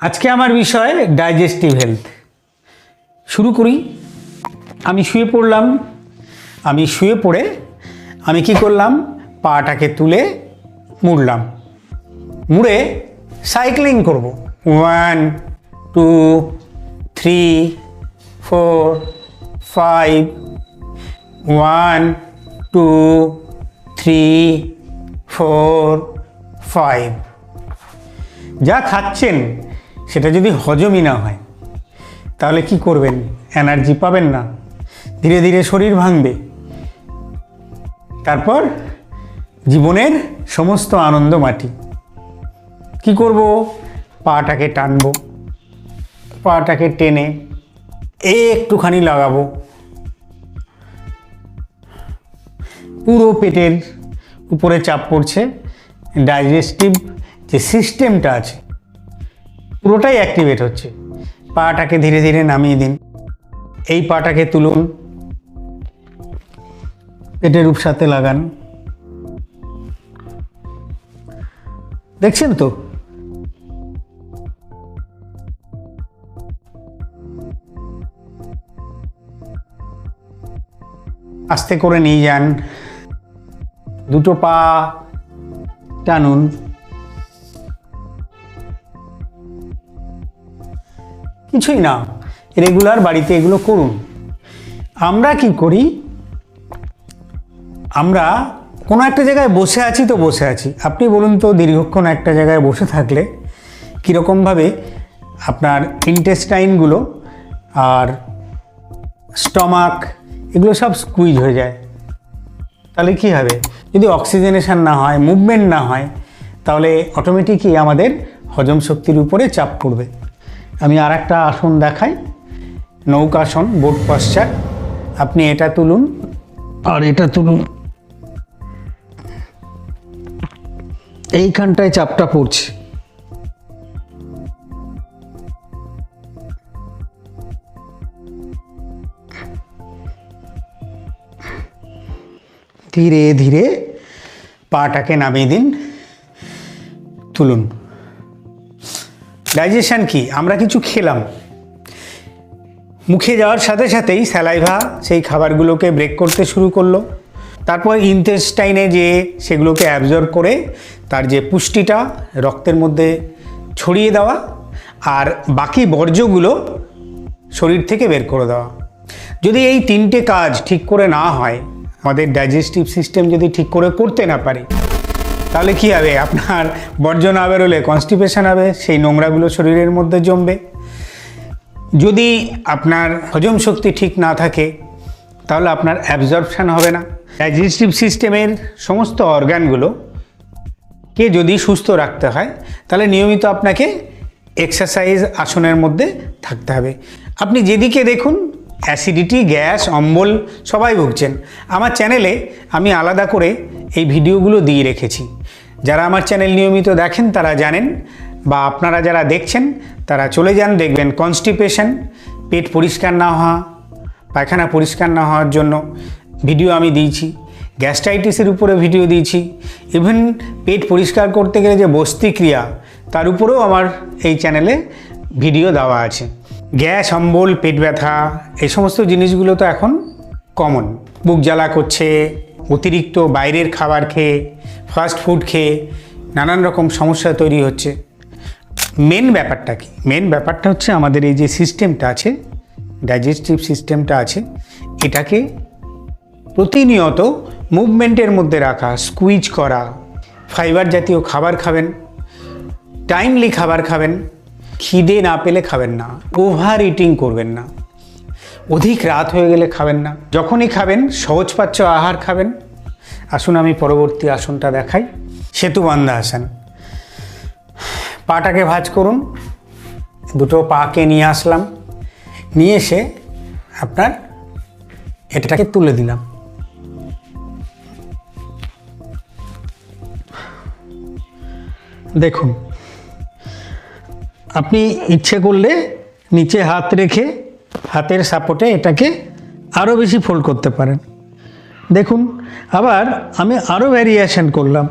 আজকে আমার বিষয় ডাইজেস্টিভ হেলথ শুরু করি। আমি শুয়ে পড়লাম, আমি শুয়ে পড়ে আমি কি করলাম, পাটাকে তুলে মুড়লাম। মুড়ে সাইক্লিং করব। One two three four five one two three four five যা খাচ্ছেন সেটা যদি হজমই না হয়, তাহলে কি করবেন? এনার্জি পাবেন না। ধীরে ধীরে শরীর ভাঙবে। তারপর জীবনের সমস্ত আনন্দ মাটি। কি করব? পাটাকে টানবো, পাটাকে টেনে একটুখানি লাগাবো। পুরো পেটের উপরে চাপ পড়ছে। ডাইজেস্টিভ যে সিস্টেমটা আছে পুরোটাই অ্যাক্টিভেট হচ্ছে। পাটাকে ধীরে ধীরে নামিয়ে দিন। এই পাটাকে তুলুন। পেটের উপসাতে লাগান। দেখছেন তো? আস্তে করে নিয়ে যান। দুটো পা টানুন। কিছুই না। রেগুলার বাড়িতে এগুলো করুন। আমরা কি করি? আমরা কোনো একটা জায়গায় বসে আছি তো বসে আছি। আপনি বলুন তো দীর্ঘক্ষণ একটা জায়গায় বসে থাকলে কীরকমভাবে আপনার ইন্টেস্টাইনগুলো আর স্টমাক এগুলো সব স্কুইজ হয়ে যায়। তাহলে কী হবে? যদি অক্সিজেনেশান না হয় মুভমেন্ট না হয়, তাহলে অটোমেটিকই আমাদের হজম শক্তির উপরে চাপ পড়বে। আমি আর একটা আসন দেখাই। নৌকাসন বোট পশ্চাৎ। আপনি এটা তুলুন। আর এটা তুলুন। এইখানটায় চাপটা পড়ছে। ধীরে ধীরে পাটাকে নামিয়ে দিন। তুলুন। ডাইজেশন কি? আমরা কিছু খেলাম। মুখে যাওয়ার সাথে সাথেই স্যালাইভা সেই খাবারগুলোকে ব্রেক করতে শুরু করল। তারপর ইনটেস্টাইনে যে সেগুলোকে অ্যাবজর্ব করে তার যে পুষ্টিটা রক্তের মধ্যে ছড়িয়ে দেওয়া আর বাকি বর্জ্যগুলো শরীর থেকে বের করে দেওয়া। যদি এই তিনটে কাজ ঠিক করে না হয়, আমাদের ডাইজেস্টিভ সিস্টেম যদি ঠিক করে করতে না পারে তাহলে কি হবে? আপনার বর্জন না বেরোলে কনস্টিপেশন হবে, সেই নোংরাগুলো শরীরের মধ্যে জমবে। যদি আপনার হজম শক্তি ঠিক না থাকে, তাহলে আপনার অ্যাবজর্পশান হবে না। ডাইজেস্টিভ সিস্টেমের সমস্ত অর্গানগুলো কে যদি সুস্থ রাখতে হয়, তাহলে নিয়মিত আপনাকে এক্সারসাইজ আসনের মধ্যে থাকতে হবে। আপনি যেদিকে দেখুন অ্যাসিডিটি গ্যাস অম্বল সবাই ভুগছেন। আমার চ্যানেলে আমি আলাদা করে এই ভিডিওগুলো দিয়ে রেখেছি। যারা আমার চ্যানেল নিয়মিত দেখেন, তারা জানেন বা আপনারা যারা দেখছেন, তারা চলে যান, দেখবেন কনস্টিপেশন পেট পরিষ্কার না হওয়া, পায়খানা পরিষ্কার না হওয়ার জন্য ভিডিও আমি দিয়েছি গ্যাস্ট্রাইটিসের উপরে ভিডিও দিয়েছি ইভেন পেট পরিষ্কার করতে গেলে যে বস্তি ক্রিয়া, তার উপরেও আমার এই চ্যানেলে ভিডিও দেওয়া আছে। গ্যাস, অম্বল, পেট ব্যথা, এই সমস্ত জিনিসগুলো তো এখন কমন বুক জ্বালা করছে অতিরিক্ত বাইরের খাবার খেয়ে ফাস্ট ফুড খেয়ে নানান রকম সমস্যা তৈরি হচ্ছে। মেন ব্যাপারটা কি? মেন ব্যাপারটা হচ্ছে আমাদের এই যে সিস্টেমটা আছে ডাইজেস্টিভ সিস্টেমটা আছে, এটাকে প্রতিনিয়ত মুভমেন্টের মধ্যে রাখা স্কুইজ করা ফাইবার জাতীয় খাবার খাবেন টাইমলি খাবার খাবেন, খিদে না পেলে খাবেন না ওভার ইটিং করবেন না। অধিক রাত হয়ে গেলে খাবেন না। যখনই খাবেন সহজ সহজপাচ্য আহার খাবেন। আসুন, আমি পরবর্তী আসনটা দেখাই। সেতু বান্ধা আসন। পাটাকে ভাজ করুন। দুটো পাকে নিয়ে আসলাম। নিয়ে এসে আপনার এটাকে তুলে দিলাম। দেখুন, আপনি ইচ্ছে করলে নিচে হাত রেখে হাতের সাপোর্টে এটাকে আরও বেশি ফোল্ড করতে পারেন। দেখুন, আবার আমি আরও ভ্যারিয়েশন করলাম।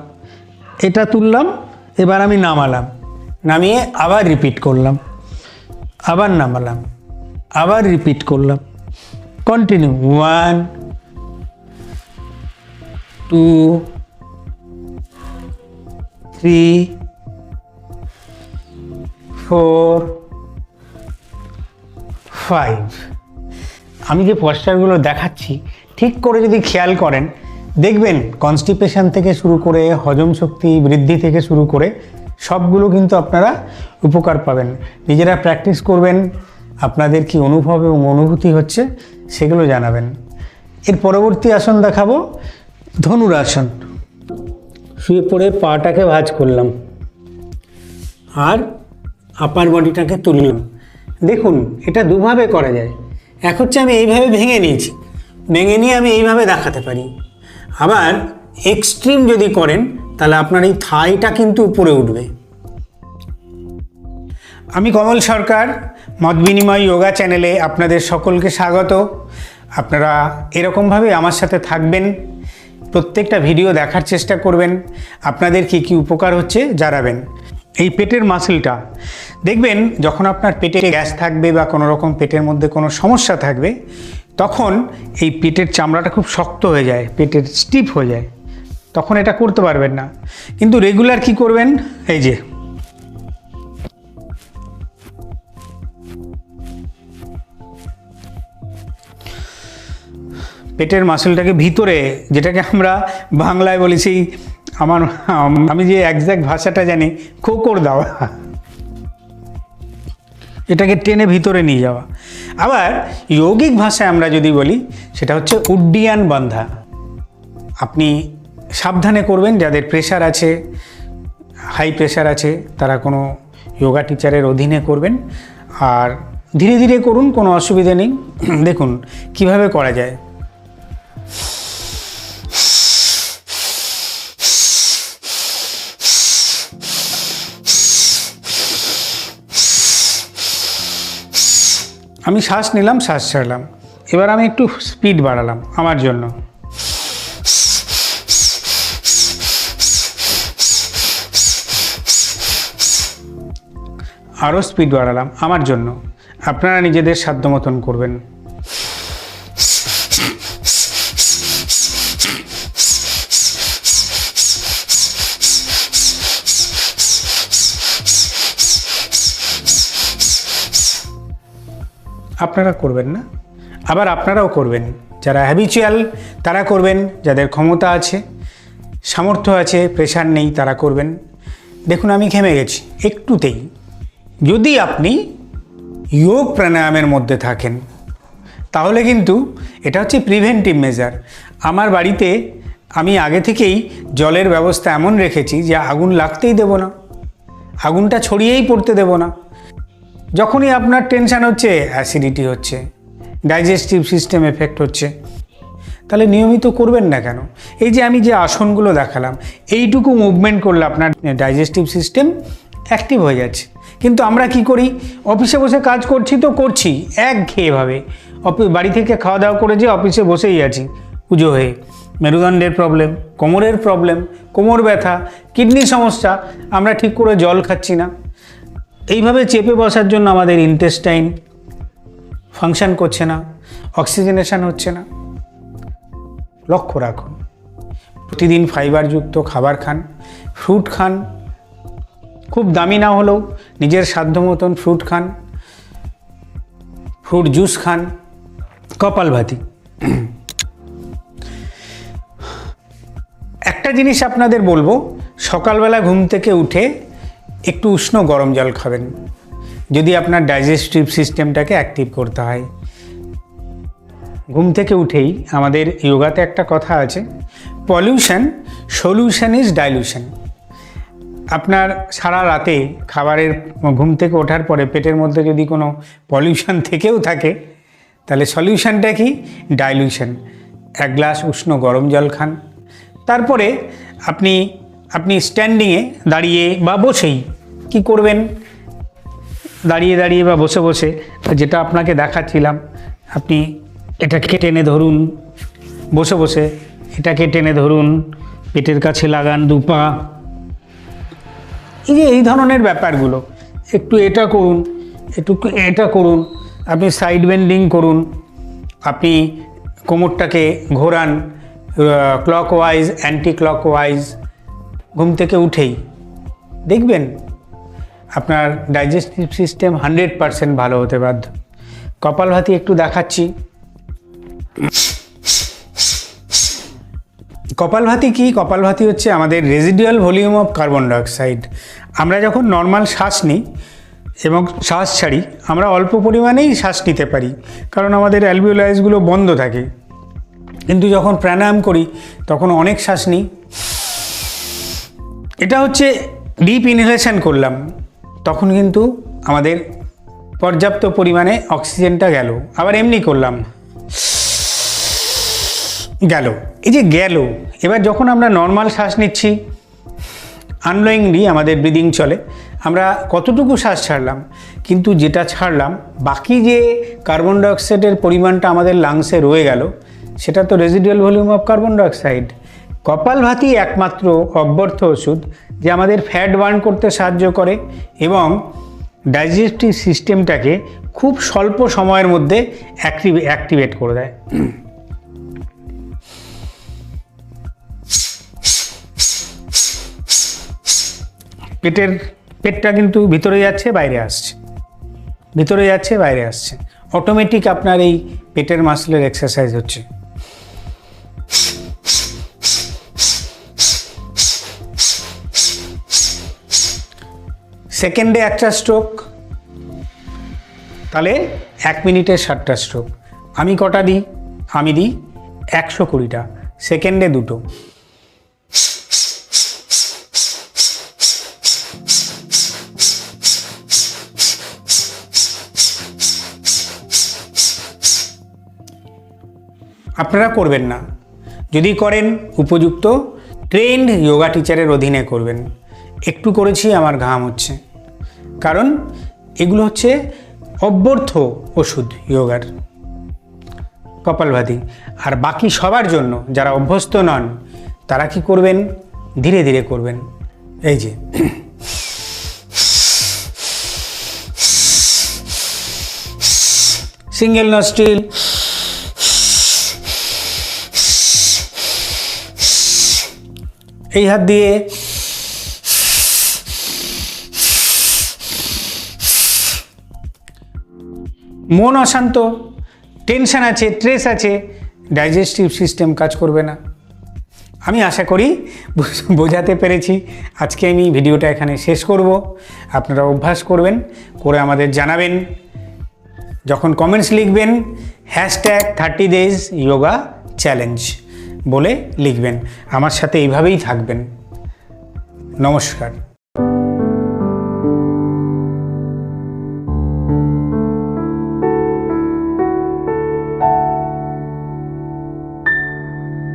এটা তুললাম, এবার আমি নামালাম। নামিয়ে আবার রিপিট করলাম। আবার নামালাম, আবার রিপিট করলাম। Continue one two three four five আমি যে পস্টারগুলো দেখাচ্ছি, ঠিক করে যদি খেয়াল করেন, দেখবেন কনস্টিপেশন থেকে শুরু করে হজম শক্তি বৃদ্ধি থেকে শুরু করে সবগুলো কিন্তু আপনারা উপকার পাবেন। নিজেরা প্র্যাকটিস করবেন, আপনাদের কি অনুভব এবং অনুভূতি হচ্ছে সেগুলো জানাবেন। এর পরবর্তী আসন দেখাবো ধনুর আসন শুয়ে পড়ে পাটাকে ভাজ করলাম, আর আপার বডিটাকে তুললাম। দেখুন, এটা দুভাবে করা যায়। এক হচ্ছে আমি এইভাবে ভেঙে নিয়েছি। ভেঙে নিয়ে আমি এইভাবে দেখাতে পারি। আবার এক্সট্রিম যদি করেন, তাহলে আপনার এই থাইটা কিন্তু উপরে উঠবে। আমি কমল সরকার, মত বিনিময় যোগা চ্যানেলে আপনাদের সকলকে স্বাগত। আপনারা এরকমভাবে আমার সাথে থাকবেন। প্রত্যেকটা ভিডিও দেখার চেষ্টা করবেন। আপনাদের কি কি উপকার হচ্ছে জানাবেন। এই পেটের মাসেলটা দেখবেন যখন আপনার পেটে গ্যাস থাকবে বা কোনো রকম পেটের মধ্যে কোনো সমস্যা থাকবে, তখন এই পেটের চামড়াটা খুব শক্ত হয়ে যায়, পেটের স্টিফ হয়ে যায়। তখন এটা করতে পারবেন না। কিন্তু রেগুলার কি করবেন? এই যে। পেটের মাসেলটাকে ভিতরে, যেটাকে আমরা বাংলায় বলি সেই আমার, আমি যে একজ্যাক্ট ভাষাটা জানি কোকর দেওয়া। এটাকে টেনে ভিতরে নিয়ে যাওয়া। আবার যৌগিক ভাষায় আমরা যদি বলি, সেটা হচ্ছে উড্ডিয়ান বান্ধা। আপনি সাবধানে করবেন, যাদের প্রেশার আছে হাই প্রেশার আছে, তারা কোনো যোগা টিচারের অধীনে করবেন। আর ধীরে ধীরে করুন, কোনো অসুবিধা নেই। দেখুন, কীভাবে করা যায়। আমি শ্বাস নিলাম, শ্বাস ছাড়লাম। এবার আমি একটু স্পিড বাড়ালাম আমার জন্য। আরও স্পিড বাড়ালাম আমার জন্য। আপনারা নিজেদের সাধ্য মতন করবেন। আপনারা করবেন না। আবার আপনারাও করবেন। যারা হ্যাবিচুয়াল তারা করবেন। যাদের ক্ষমতা আছে, সামর্থ্য আছে প্রেশার নেই, তারা করবেন। দেখুন, আমি ঘেমে গেছি। একটুতেই। যদি আপনি যোগ প্রাণায়ামের মধ্যে থাকেন, তাহলে কিন্তু এটা হচ্ছে প্রিভেন্টিভ মেজার আমার বাড়িতে আমি আগে থেকেই জলের ব্যবস্থা এমন রেখেছি যে আগুন লাগতেই দেব না। আগুনটা ছড়িয়েই পড়তে দেব না। যখনই আপনার টেনশান হচ্ছে অ্যাসিডিটি হচ্ছে ডাইজেস্টিভ সিস্টেম এফেক্ট হচ্ছে, তাহলে নিয়মিত করবেন না কেন? এই যে আমি যে আসনগুলো দেখালাম, এইটুকু মুভমেন্ট করলে আপনার ডাইজেস্টিভ সিস্টেম অ্যাক্টিভ হয়ে যাচ্ছে। কিন্তু আমরা কি করি? অফিসে বসে কাজ করছি তো করছি, একঘেয়েভাবে। অফিস বাড়ি থেকে খাওয়া দাওয়া করে যে অফিসে বসেই আছি, পুজো হয়ে। মেরুদণ্ডের প্রবলেম কোমরের প্রবলেম কোমর ব্যথা, কিডনি সমস্যা, আমরা ঠিক করে জল খাচ্ছি না। এইভাবে চেপে বসার জন্য আমাদের ইন্টেস্টাইন ফাংশন করছে না অক্সিজেনেশন হচ্ছে না। লক্ষ্য রাখুন, প্রতিদিন ফাইবারযুক্ত খাবার খান ফ্রুট খান, খুব দামি না হলেও নিজের সাধ্য মতন ফ্রুট খান ফ্রুট জুস খান কপালভাতি একটা জিনিস আপনাদের বলব, সকালবেলা ঘুম থেকে উঠে একটু উষ্ণ গরম জল খাবেন। যদি আপনার ডাইজেস্টিভ সিস্টেমটাকে অ্যাক্টিভ করতে হয়। ঘুম থেকে উঠেই আমাদের যোগাতে একটা কথা আছে পলিউশন সলিউশন ইজ ডাইলিউশন আপনার সারা রাতে খাবারের ঘুম থেকে ওঠার পরে পেটের মধ্যে যদি কোনো পলিউশন থেকেও থাকে, তাহলে সলিউশনটা কি? ডাইলিউশন এক গ্লাস উষ্ণ গরম জল খান। তারপরে আপনি আপনি স্ট্যান্ডিংয়ে দাঁড়িয়ে বা বসেই কি করবেন? দাঁড়িয়ে দাঁড়িয়ে বা বসে বসে যেটা আপনাকে দেখাচ্ছিলাম, আপনি এটাকে টেনে ধরুন, বসে বসে এটাকে টেনে ধরুন, পেটের কাছে লাগান দুপা এই যে এই ধরনের ব্যাপারগুলো, একটু এটা করুন, একটু এটা করুন, আপনি সাইড বেন্ডিং করুন, আপনি কোমরটাকে ঘোরান clockwise anticlockwise ঘুম থেকে উঠেই। দেখবেন, আপনার ডাইজেস্টিভ সিস্টেম হান্ড্রেড পারসেন্ট ভালো হতে বাধ্য। কপালভাতি একটু দেখাচ্ছি। কপালভাতি কি? কপালভাতি হচ্ছে আমাদের residual volume of carbon dioxide আমরা যখন নর্মাল শ্বাস নিই এবং শ্বাস ছাড়ি, আমরা অল্প পরিমাণেই শ্বাস নিতে পারি, কারণ আমাদের অ্যালবিওলাইজগুলো বন্ধ থাকে। কিন্তু যখন প্রাণায়াম করি, তখন অনেক শ্বাস নিই। এটা হচ্ছে ডিপ ইনহেলেশন করলাম। তখন কিন্তু আমাদের পর্যাপ্ত পরিমাণে অক্সিজেনটা গেল। আবার এমনি করলাম। গেল। এই যে গেল, এবার যখন আমরা নর্মাল শ্বাস নিচ্ছি আনলোয়িংলি আমাদের ব্রিদিং চলে। আমরা কতটুকু শ্বাস ছাড়লাম, কিন্তু যেটা ছাড়লাম, বাকি যে কার্বন ডাইঅক্সাইডের পরিমাণটা আমাদের লাংসে রয়ে গেল, সেটা তো residual volume of carbon dioxide kapalbhati একমাত্র অব্যর্থ ওষুধ যে আমাদের ফ্যাট বার্ন করতে সাহায্য করে এবং ডাইজেস্টিভ সিস্টেমটাকে খুব স্বল্প সময়ের মধ্যে অ্যাক্টিভ অ্যাক্টিভেট করে দেয়। পেটের পেটটা কিন্তু ভিতরে যাচ্ছে, বাইরে আসছে। ভিতরে যাচ্ছে, বাইরে আসছে। অটোমেটিক আপনার এই পেটের মাসলের এক্সারসাইজ হচ্ছে। সেকেন্ডে একটা স্ট্রোক তাহলে এক মিনিটে ষাটটা স্ট্রোক আমি কটা দিই? আমি দিই একশো কুড়িটা। সেকেন্ডে দুটো। আপনারা করবেন না। যদি করেন উপযুক্ত ট্রেন্ড যোগা টিচারের অধীনে করবেন। একটু করেছি, আমার ঘাম হচ্ছে। কারণ এগুলো হচ্ছে অব্যর্থ ওষুধ যোগার কপালভাতি। আর বাকি সবার জন্য যারা অভ্যস্ত নন, তারা কি করবেন? ধীরে ধীরে করবেন। এই যে। সিঙ্গেল নস্টিল এই হাত দিয়ে মন অশান্ত টেনশন আছে স্ট্রেস আছে ডাইজেস্টিভ সিস্টেম কাজ করবে না। আমি আশা করি বোঝাতে পেরেছি। আজকে আমি ভিডিওটা এখানে শেষ করব। আপনারা অভ্যাস করবেন, করে আমাদের জানাবেন। যখন কমেন্টস লিখবেন hashtag thirty days yoga challenge বলে লিখবেন। আমার সাথে এইভাবেই থাকবেন। নমস্কার।